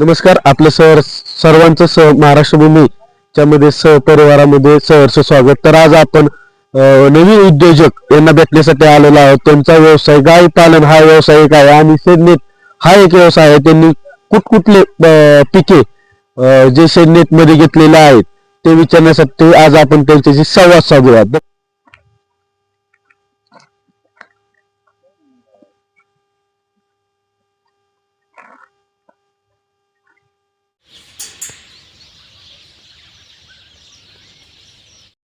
नमस्कार आपलं सर सर्वांचं सह महाराष्ट्र भूमीच्या मध्ये सहपरिवारामध्ये सहर्ष स्वागत. तर आज आपण नवीन उद्योजक यांना भेटण्यासाठी आलेलो आहोत. त्यांचा व्यवसाय गाय पालन हा व्यवसाय एक आहे आणि शेडनेट हा एक व्यवसाय आहे. त्यांनी कुठकुठले पिके जे शेडनेटमध्ये घेतलेले आहेत ते विचारण्यासाठी आज आपण त्यांच्याशी संवाद साधूयात.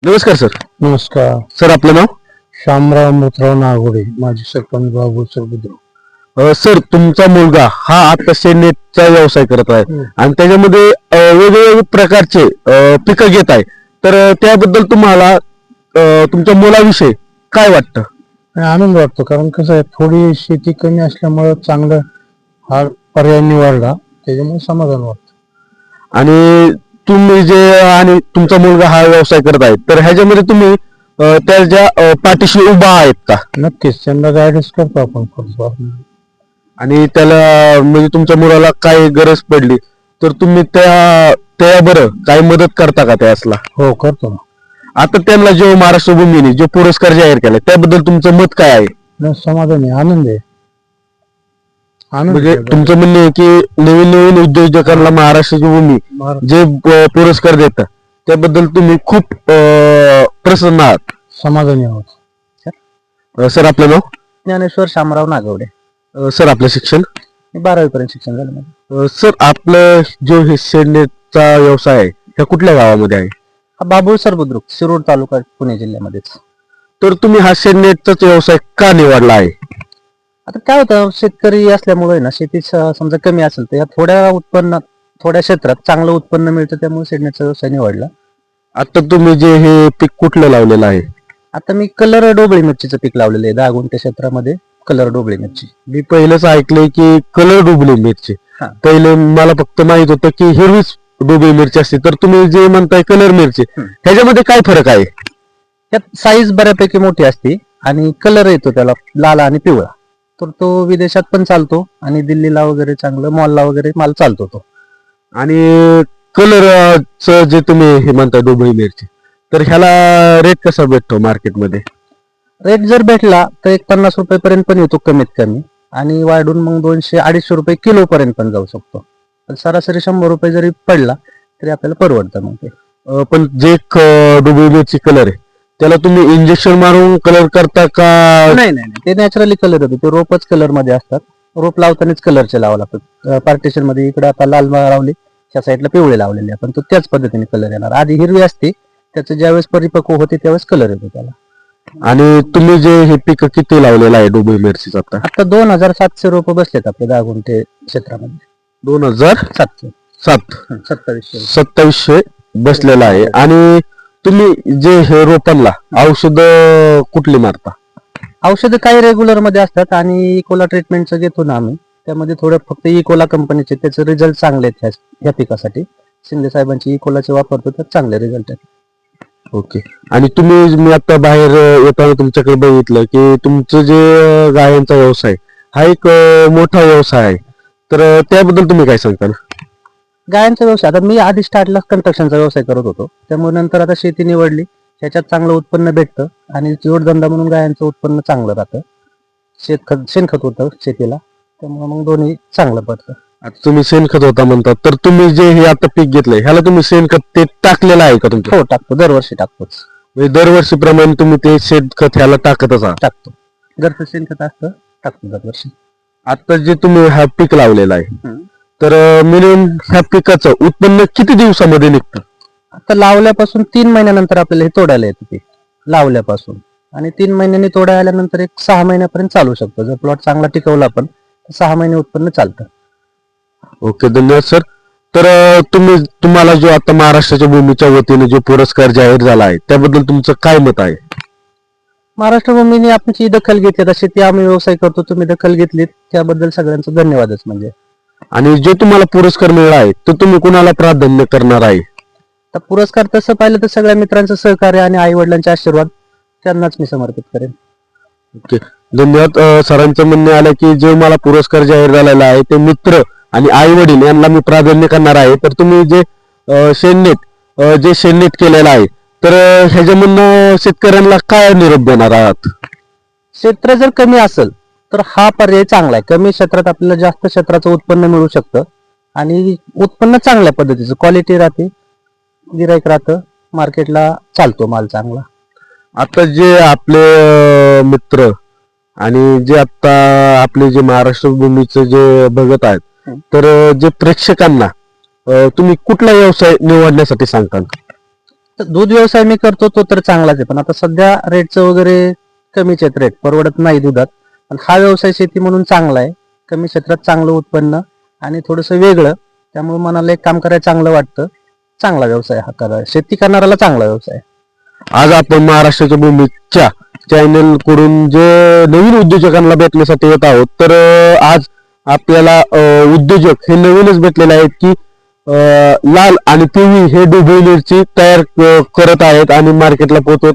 नमस्कार सर. नमस्कार. सर आपलं नाव? शामराव अमृतराव नागोडे माजी सरपंच बाबू सरबुद्र. अ, सर तुमचा मुलगा हा आता शेडनेटचा व्यवसाय करत आहे हम्म. आणि त्याच्यामध्ये अ, वेगवेगळे प्रकारचे अ, पिकं घेत आहे. तर अ, त्याबद्दल तुम्हाला अ, तुमच्या मुलाविषयी काय वाटतं? आनंद वाटतो कारण कसं आहे थोडी शेती कमी असल्यामुळं चांगलं हा पर्याय निवडला त्याच्यामुळे समाधान वाटतं. आणि तुम्ही जे आणि तुमचा मुलगा हा व्यवसाय करत आहे तर ह्याच्यामध्ये तुम्ही अ, त्याच्या अ, पाठीशी उभा आहेत का? नक्कीच त्यांना गायडन्स करतो आपण. आणि त्याला म्हणजे तुमच्या मुलाला काय गरज पडली तर तुम्ही त्या त्या बरं काही मदत करता का त्यासला? हो करतो ना. आता त्यांना जो महाराष्ट्र भूमीने जो पुरस्कार जाहीर केला त्याबद्दल तुमचं मत काय आहे? न समाधान आहे आनंद आहे. म्हणजे. तुमचं म्हणणं आहे की नवीन नवीन उद्योजकांना महाराष्ट्राची भूमी जे पुरस्कार देतात त्याबद्दल तुम्ही खूप प्रसन्न आहात. समाधानी आहोत. अं, सर आपलं नाव? ज्ञानेश्वर शामराव नागवडे. अं, सर आपलं शिक्षण? बारावी पर्यंत शिक्षण झालं माझं. अं, सर आपलं जो हे शेडनेटचा व्यवसाय आहे ह्या कुठल्या गावामध्ये आहे? हा बाबुळसर बुद्रुक शिरूर तालुका पुणे जिल्ह्यामध्येच. तर तुम्ही हा शेडनेटचाच व्यवसाय का निवडला आहे? आता काय होतं शेतकरी असल्यामुळे ना शेती समजा कमी असेल तर या थोड्या उत्पन्नात थोड्या क्षेत्रात चांगलं उत्पन्न मिळतं त्यामुळे शेडण्याचा व्यवसाय निवडला. आता तुम्ही जे हे पीक कुठलं लावलेलं आहे? आता मी कलर डोबळी मिरचीचं पीक लावलेलं आहे दहा गुंठे क्षेत्रामध्ये कलर डोबळी मिरची. मी पहिलंच ऐकलंय की कलर डुबली मिरची. हा. पहिले मला फक्त माहीत होतं की हिरवीच डुबली मिरची असते तर तुम्ही जे म्हणताय कलर मिरची हम्म. ह्याच्यामध्ये काय फरक आहे? त्यात साईज बऱ्यापैकी मोठी असते आणि कलर येतो त्याला लाल आणि पिवळा. तर तो विदेशात पण चालतो आणि दिल्लीला वगैरे चांगलं मॉलला वगैरे माल चालतो तो. आणि कलर जे तुम्ही हे म्हणताय डुबळी मिरची तर ह्याला रेट कसा भेटतो मार्केटमध्ये? रेट जर भेटला तर एक पन्नास रुपये पर्यंत पण येतो कमीत कमी. आणि वाढून मग दोनशे अडीचशे रुपये किलो पर्यंत पण जाऊ शकतो. पण सरासरी शंभर रुपये जरी पडला तरी आपल्याला परवडतं मग ते. पण जे डुबळी मिरची कलर आहे त्याला तुम्ही इंजेक्शन मारून कलर करता का? नाही नाही नाही. ते नॅचरली कलर होते ते रोपच कलरमध्ये असतात. रोप लावतानाच कलरचे लावा लागतात पार्टिशनमध्ये इकडे आता लाल लावली त्या साईडला पिवळे लावलेले आपण. तो त्याच पद्धतीने कलर येणार. आधी हिरवी असते त्याचं ज्यावेळेस परिपक्व होते त्यावेळेस कलर येतो त्याला. आणि तुम्ही जे हे पीक किती लावलेलं आहे डुबळी मिरचीचं आता? आता दोन हजार सातशे रोप बसलेत आपले दहा गुंठे क्षेत्रामध्ये. दोन हजार सातशे. सात. सत्तावीसशे. सत्तावीसशे बसलेला आहे. आणि तुम्ही जे हे रोपांना औषध कुठली मारता? औषधं काही रेग्युलरमध्ये असतात आणि इकोला ट्रीटमेंटचं घेतो ना आम्ही. त्यामध्ये थोडं फक्त इकोला कंपनीचे त्याचे रिझल्ट चांगले आहेत ह्या- ह्या पिकासाठी. शिंदे साहेबांची इकोलाचे वापरतो तर चांगले रिझल्ट आहेत. ओके. आणि तुम्ही मी आता बाहेर येताना तुमच्याकडे बघितलं की तुमचं जे गायांचा व्यवसाय हा एक अं, मोठा व्यवसाय आहे. तर त्याबद्दल तुम्ही काय सांगताल? गायांचा व्यवसाय. आता मी आधी स्टार्टला कन्स्ट्रक्शनचा व्यवसाय करत होतो. त्यामुळे नंतर आता शेती निवडली. ह्याच्यात चांगलं उत्पन्न भेटतं आणि जोडधंदा म्हणून गायांचं उत्पन्न चांगलं राहतं. शेतखत शेणखत होतं शेतीला. त्यामुळे मग दोन्ही चांगलं पडतं. आता तुम्ही शेणखत होता म्हणतात. तर तुम्ही जे हे आता पीक घेतलंय ह्याला तुम्ही शेणखत ते टाकलेलं आहे का तुमचं हो टाकतो. दरवर्षी टाकतोच. म्हणजे दरवर्षीप्रमाणे तुम्ही ते शेणखत ह्याला टाकतच आहात? टाकतो. घरचं शेणखत असतं टाकतो दरवर्षी. आता जे तुम्ही हा पीक लावलेला आहे हम्म. तर मिनिमम ह्या पिकाचं उत्पन्न किती दिवसामध्ये निघतं? आता लावल्यापासून तीन महिन्यानंतर आपल्याला हे तोडायला येतं पीक लावल्यापासून. आणि तीन महिन्यांनी तोडायला आल्यानंतर एक सहा महिन्यापर्यंत चालू शकतो. जर प्लॉट चांगला टिकवला आपण तर सहा महिने उत्पन्न चालतं. ओके धन्यवाद सर. तर तुम्ही तुम्हाला जो आता महाराष्ट्राच्या भूमीच्या वतीने जो पुरस्कार जाहीर झाला आहे त्याबद्दल तुमचं काय मत आहे? महाराष्ट्र भूमीने आमची दखल घेतली आता शेती आम्ही व्यवसाय करतो तुम्ही दखल घेतलीत त्याबद्दल सगळ्यांचं धन्यवादच म्हणजे. आणि जो तुम्हाला पुरस्कार मिळाला आहे तो तुम्ही कुणाला प्राधान्य करणार आहे? तर पुरस्कार तसं पाहिलं तर सगळ्या मित्रांचं सहकार्य आणि आई वडिलांचे आशीर्वाद त्यांनाच मी समर्पित करेन. ओके. धन्यवाद. अं, सरांचं म्हणणे आलं की जे मला पुरस्कार जाहीर झालेला आहे ते मित्र आणि आई वडील यांना मी प्राधान्य करणार आहे. तर तुम्ही जे अं, अं, जे शेणनेट केलेलं आहे तर अं, ह्याच्यामधनं शेतकऱ्यांना काय निरोप देणार आहात? क्षेत्र जर कमी असेल तर हा पर्याय चांगला आहे. कमी क्षेत्रात आपल्याला जास्त क्षेत्राचं उत्पन्न मिळू शकतं. आणि उत्पन्न चांगल्या पद्धतीचं क्वालिटी राहते. गिराईक राहतं. मार्केटला चालतो माल चांगला. आता जे आपले मित्र आणि जे आता आपले जे महाराष्ट्र भूमीचं जे बघत आहेत. तर जे प्रेक्षकांना तुम्ही कुठला व्यवसाय निवडण्यासाठी सांगताल? तर दूध व्यवसाय मी करतो तो तर चांगलाच आहे. पण आता सध्या रेटचं वगैरे कमीच आहेत रेट परवडत नाही दुधात. पण हा व्यवसाय शेती म्हणून चांगला आहे. कमी क्षेत्रात चांगलं उत्पन्न आणि थोडंसं वेगळं. त्यामुळे मनाला एक काम करायला चांगलं वाटतं. चांगला व्यवसाय हा करा. शेती करणाऱ्याला चांगला व्यवसाय आज आपण महाराष्ट्राच्या भूमीच्या चॅनलकडून जे नवीन उद्योजकांना भेटण्यासाठी येत आहोत तर आज आपल्याला उद्योजक हे नवीनच भेटलेले आहेत की लाल आणि पिवळी हे डुबळी मिरची तयार करत आहेत आणि मार्केटला पोहोचवत